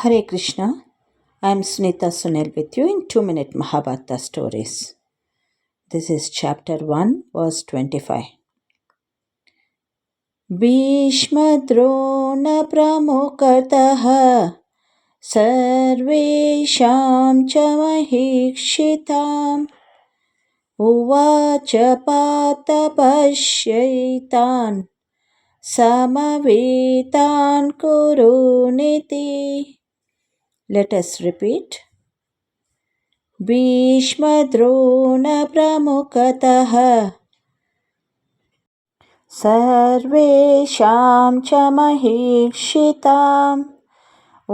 Hare Krishna. I am Sunita Sunil with you in 2 Minute Mahabharata Stories. This is chapter 1, verse 25. भीष्मद्रोणप्रमुखतः सर्वेषां च महीक्षिताम् उवाच पात पश्यैतान् समवेतान् कुरुनिति Let us repeat. भीष्मद्रोणप्रमुखतः सर्वेषां च महीक्षिताम्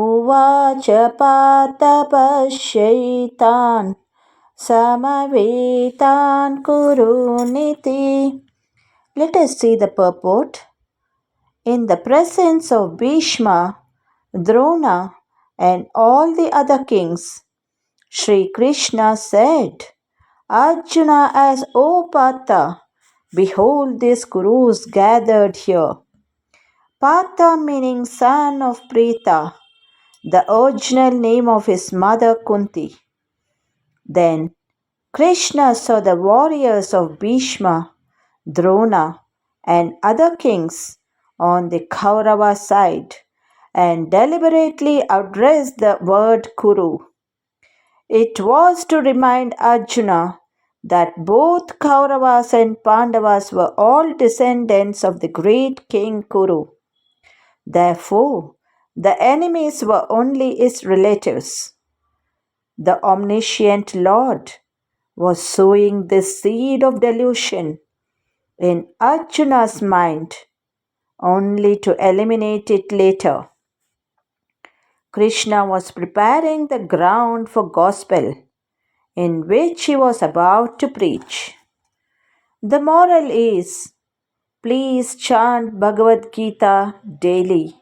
उवाच पात पश्यैतान् समवेतान् कुरुनिति Let us see the purport. In the presence of Bhishma, Drona, and all the other kings, Sri Krishna said, Arjuna as O Pata, behold these Kurus gathered here. Pata meaning son of Prita, the original name of his mother Kunti. Then Krishna saw the warriors of Bhishma, Drona, and other kings on the Kaurava side and deliberately addressed the word Kuru. It was to remind Arjuna that both Kauravas and Pandavas were all descendants of the great king Kuru. Therefore, the enemies were only his relatives. The omniscient Lord was sowing this seed of delusion in Arjuna's mind only to eliminate it later. Krishna was preparing the ground for gospel in which he was about to preach. The moral is please chant Bhagavad Gita daily,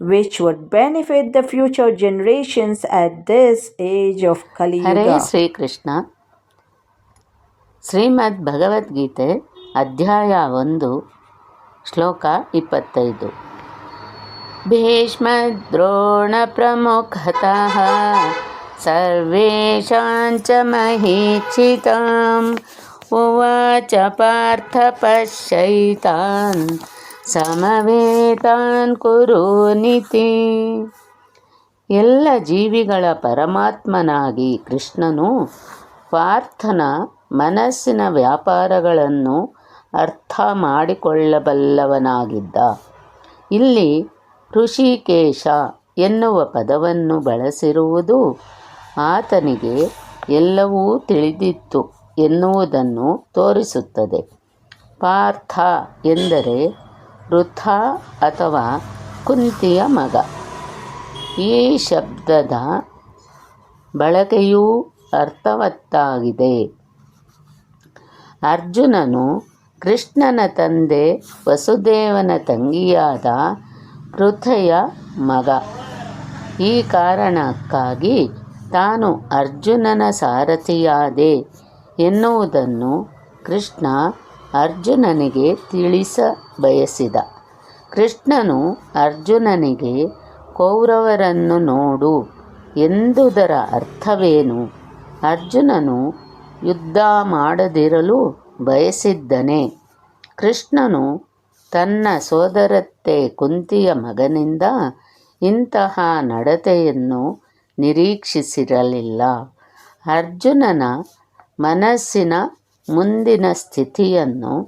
which would benefit the future generations at this age of Kali Hare Yuga. Shrikrishna ಶ್ರೀಮದ್ ಭಗವದ್ಗೀತೆ ಅಧ್ಯಾಯ ಒಂದು ಶ್ಲೋಕ ಇಪ್ಪತ್ತೈದು ಭೀಷ್ಮದ್ರೋಣಪ್ರಮುಖತಃ ಸರ್ವೇಷಾಂ ಚ महीक्षिताम् उवाच ಪಾರ್ಥ पश्यैतान् ಸಮವೇತಾನ್ ಕುರುನಿತಿ. ಎಲ್ಲ ಜೀವಿಗಳ ಪರಮಾತ್ಮನಾಗಿ ಕೃಷ್ಣನು ಪಾರ್ಥನ ಮನಸ್ಸಿನ ವ್ಯಾಪಾರಗಳನ್ನು ಅರ್ಥ ಮಾಡಿಕೊಳ್ಳಬಲ್ಲವನಾಗಿದ್ದ. ಇಲ್ಲಿ ಋಷಿಕೇಶ ಎನ್ನುವ ಪದವನ್ನು ಬಳಸಿರುವುದು ಆತನಿಗೆ ಎಲ್ಲವೂ ತಿಳಿದಿತ್ತು ಎನ್ನುವುದನ್ನು ತೋರಿಸುತ್ತದೆ. ಪಾರ್ಥ ಎಂದರೆ ವೃಥ ಅಥವಾ ಕುಂತಿಯ ಮಗ. ಈ ಶಬ್ದದ ಬಳಕೆಯೂ ಅರ್ಥವತ್ತಾಗಿದೆ. ಅರ್ಜುನನು ಕೃಷ್ಣನ ತಂದೆ ವಸುದೇವನ ತಂಗಿಯಾದ ಪೃಥೆಯ ಮಗ. ಈ ಕಾರಣಕ್ಕಾಗಿ ತಾನು ಅರ್ಜುನನ ಸಾರಥಿಯಾದೆ ಎನ್ನುವುದನ್ನು ಕೃಷ್ಣ ಅರ್ಜುನನಿಗೆ ತಿಳಿಸ ಬಯಸಿದ. ಕೃಷ್ಣನು ಅರ್ಜುನನಿಗೆ, ಕೌರವರನ್ನು ನೋಡು ಎಂದುದರ ಅರ್ಥವೇನು ಅರ್ಜುನನು, ಯುದ್ಧ ಮಾಡದಿರಲು ಬಯಸಿದ್ದನೆ ಕೃಷ್ಣನು ತನ್ನ ಸೋದರತ್ತೆ ಕುಂತಿಯ ಮಗನಿಂದ ಇಂತಹ ನಡತೆಯನ್ನು ನಿರೀಕ್ಷಿಸಿರಲಿಲ್ಲ. ಅರ್ಜುನನ ಮನಸ್ಸಿನ ಮುಂದಿನ ಸ್ಥಿತಿಯನ್ನು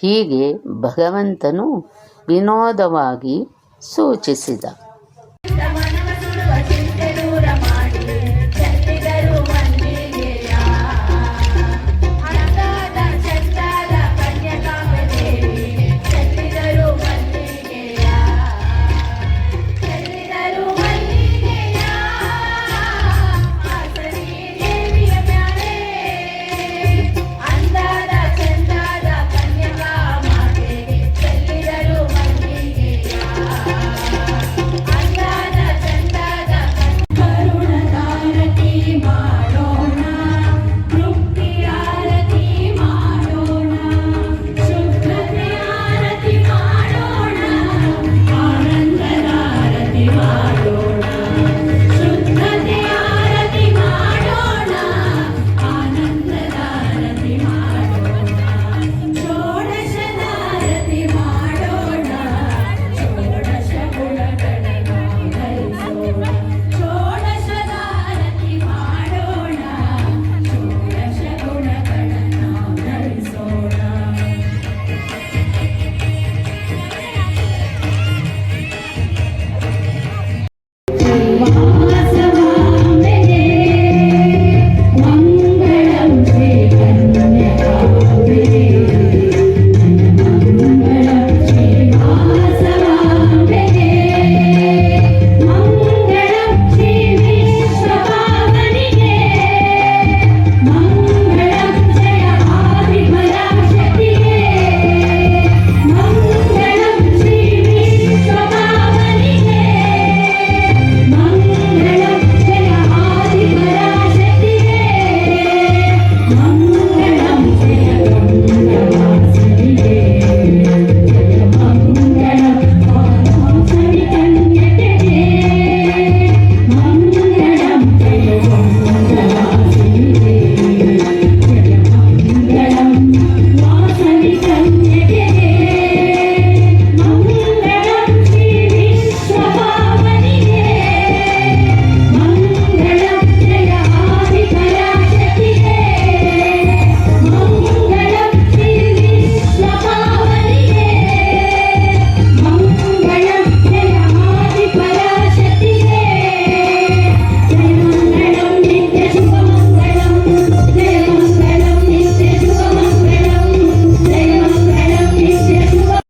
ಹೀಗೆ ಭಗವಂತನು ವಿನೋದವಾಗಿ ಸೂಚಿಸಿದ.